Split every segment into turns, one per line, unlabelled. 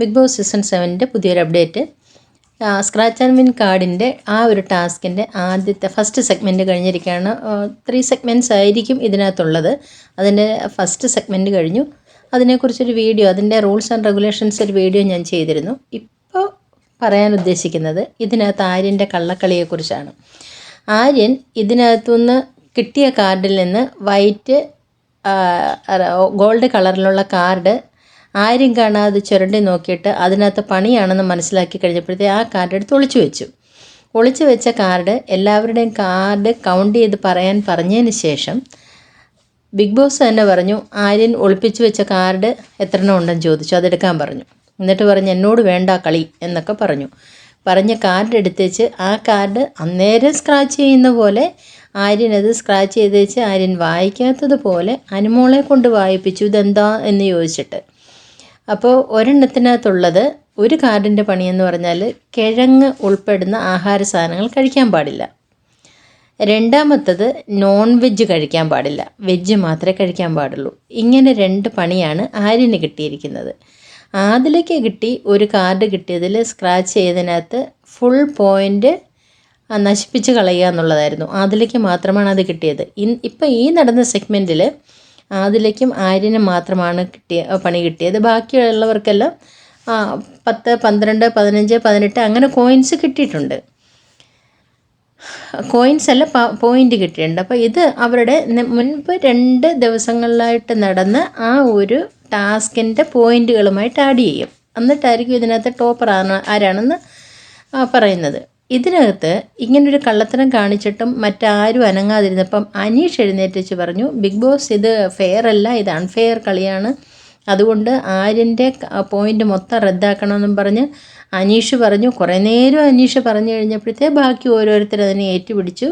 Big boss season സെവന്റെ പുതിയൊരു update scratch and win കാർഡിന്റെ ആ ഒരു ടാസ്കിന്റെ ആദ്യത്തെ ഫസ്റ്റ് സെഗ്മെന്റ് കഴിഞ്ഞിരിക്കുകയാണ്. ത്രീ സെഗ്മെന്റ്സ് ആയിരിക്കും ഇതിനകത്തുള്ളത്. അതിന്റെ ഫസ്റ്റ് സെഗ്മെന്റ് കഴിഞ്ഞു. അതിനെക്കുറിച്ചൊരു വീഡിയോ അതിന്റെ റൂൾസ് ആൻഡ് റെഗുലേഷൻസ് ഒരു വീഡിയോ ഞാൻ ചെയ്തിരുന്നു. ഇപ്പോൾ പറയാൻ ഉദ്ദേശിക്കുന്നത് ഇതിനകത്ത് ആര്യന്റെ കള്ളക്കളിയെക്കുറിച്ചാണ്. ആര്യൻ ഇതിനകത്തുനിന്ന് കിട്ടിയ കാർഡിൽ നിന്ന് വൈറ്റ് ഗോൾഡ് കളറിലുള്ള കാർഡ് ആരും കാണാതെ ചുരണ്ടി നോക്കിയിട്ട് അതിനകത്ത് പണിയാണെന്ന് മനസ്സിലാക്കി കഴിഞ്ഞപ്പോഴത്തേ ആ കാർഡ് എടുത്ത് ഒളിച്ചു വെച്ചു. ഒളിച്ചു വെച്ച കാർഡ് എല്ലാവരുടെയും കാർഡ് കൗണ്ട് ചെയ്ത് പറയാൻ പറഞ്ഞതിന് ശേഷം ബിഗ് ബോസ് തന്നെ പറഞ്ഞു ആര്യൻ ഒളിപ്പിച്ചു വെച്ച കാർഡ് എത്ര എണ്ണം ഉണ്ടെന്ന് ചോദിച്ചു. അതെടുക്കാൻ പറഞ്ഞു. എന്നിട്ട് പറഞ്ഞു എന്നോട് വേണ്ട കളി എന്നൊക്കെ പറഞ്ഞു. പറഞ്ഞ കാർഡ് എടുത്തേച്ച് ആ കാർഡ് അന്നേരം സ്ക്രാച്ച് ചെയ്യുന്ന പോലെ ആര്യൻ അത് സ്ക്രാച്ച് ചെയ്ത് വെച്ച് ആര്യൻ വായിക്കാത്തതുപോലെ അനുമോളെ കൊണ്ട് വായിപ്പിച്ചു. ഇതെന്താ എന്ന് ചോദിച്ചിട്ട്. അപ്പോൾ ഒരെണ്ണത്തിനകത്തുള്ളത് ഒരു കാർഡിന്റെ പണിയെന്ന് പറഞ്ഞാൽ കിഴങ്ങ് ഉൾപ്പെടുന്ന ആഹാര സാധനങ്ങൾ കഴിക്കാൻ പാടില്ല. രണ്ടാമത്തത് നോൺ വെജ് കഴിക്കാൻ പാടില്ല. വെജ് മാത്രമേ കഴിക്കാൻ പാടുള്ളൂ. ഇങ്ങനെ രണ്ട് പണിയാണ് ആര്യന് കിട്ടിയിരിക്കുന്നത്. ആദിലേക്ക് കിട്ടി ഒരു കാർഡ് കിട്ടിയതിൽ സ്ക്രാച്ച് ചെയ്തതിനകത്ത് ഫുൾ പോയിന്റ് നശിപ്പിച്ച് കളയുക എന്നുള്ളതായിരുന്നു. ആദിലേക്ക് മാത്രമാണ് അത് കിട്ടിയത്. ഇൻ ഇപ്പം ഈ നടന്ന സെഗ്മെന്റിൽ അതിലേക്കും ആര്യന് മാത്രമാണ് കിട്ടിയ പണി കിട്ടിയത്. ബാക്കിയുള്ളവർക്കെല്ലാം പത്ത് പന്ത്രണ്ട് പതിനഞ്ച് പതിനെട്ട് അങ്ങനെ കോയിൻസ് കിട്ടിയിട്ടുണ്ട്. കോയിൻസ് അല്ല പോയിന്റ് കിട്ടിയിട്ടുണ്ട്. അപ്പോൾ ഇത് അവരുടെ മുൻപ് രണ്ട് ദിവസങ്ങളിലായിട്ട് നടന്ന ആ ഒരു ടാസ്കിന്റെ പോയിന്റുകളുമായിട്ട് ആഡ് ചെയ്യും. എന്നിട്ടായിരിക്കും ഇതിനകത്ത് ടോപ്പർ ആരാണെന്ന് പറയുന്നത്. ഇതിനകത്ത് ഇങ്ങനൊരു കള്ളത്തരം കാണിച്ചിട്ടും മറ്റാരും അനങ്ങാതിരുന്നപ്പം അനീഷ് എഴുന്നേറ്റിച്ച് പറഞ്ഞു ബിഗ് ബോസ് ഇത് ഫെയർ അല്ല ഇത് അൺഫെയർ കളിയാണ്. അതുകൊണ്ട് ആര്യന്റെ പോയിന്റ് മൊത്തം റദ്ദാക്കണമെന്നും പറഞ്ഞ് അനീഷ് പറഞ്ഞു. കുറേ നേരം അനീഷ് പറഞ്ഞു കഴിഞ്ഞപ്പോഴത്തെ ബാക്കി ഓരോരുത്തർ അതിനെ ഏറ്റുപിടിച്ചു.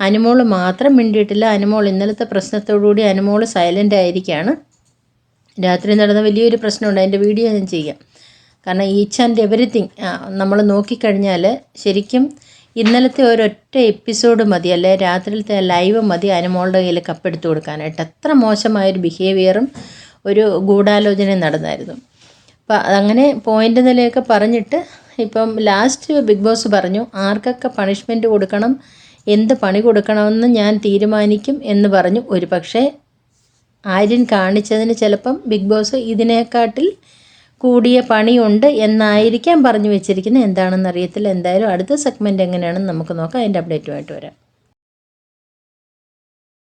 അനുമോൾ മാത്രം മിണ്ടിയിട്ടില്ല. അനുമോൾ ഇന്നലത്തെ പ്രശ്നത്തോടുകൂടി അനുമോൾ സൈലന്റ് ആയിരിക്കുകയാണ് രാത്രി നടന്ന വലിയൊരു പ്രശ്നമുണ്ട്. അതിന്റെ വീഡിയോ ഞാൻ ചെയ്യാം. കാരണം ഈച്ച് ആൻഡ് എവറിത്തിങ് നമ്മൾ നോക്കിക്കഴിഞ്ഞാൽ ശരിക്കും ഇന്നലത്തെ ഒരൊറ്റ എപ്പിസോഡ് മതി അല്ലെ രാത്രിയിലത്തെ ലൈവ് മതി അനുമോളുടെ കയ്യിൽ കപ്പെടുത്തു കൊടുക്കാനായിട്ട്. അത്ര മോശമായൊരു ബിഹേവിയറും ഒരു ഗൂഢാലോചനയും നടന്നായിരുന്നു. അപ്പം അങ്ങനെ പോയിന്റ് നിലയൊക്കെ പറഞ്ഞിട്ട് ഇപ്പം ലാസ്റ്റ് ബിഗ് ബോസ് പറഞ്ഞു ആർക്കൊക്കെ പണിഷ്മെന്റ് കൊടുക്കണം എന്ത് പണി കൊടുക്കണമെന്ന് ഞാൻ തീരുമാനിക്കും എന്ന് പറഞ്ഞു. ഒരു പക്ഷേ ആര്യൻ കാണിച്ചതിന് ചിലപ്പം ബിഗ് ബോസ് ഇതിനെക്കാട്ടിൽ കൂടിയ പണിയുണ്ട് എന്നായിരിക്കാം പറഞ്ഞു വെച്ചിരിക്കുന്നത്. എന്താണെന്ന് അറിയത്തില്ല എന്തായാലും അടുത്ത സെഗ്മെന്റ് എങ്ങനെയാണെന്ന് നമുക്ക് നോക്കാം. അതിന്റെ അപ്ഡേറ്റുമായിട്ട് വരാം.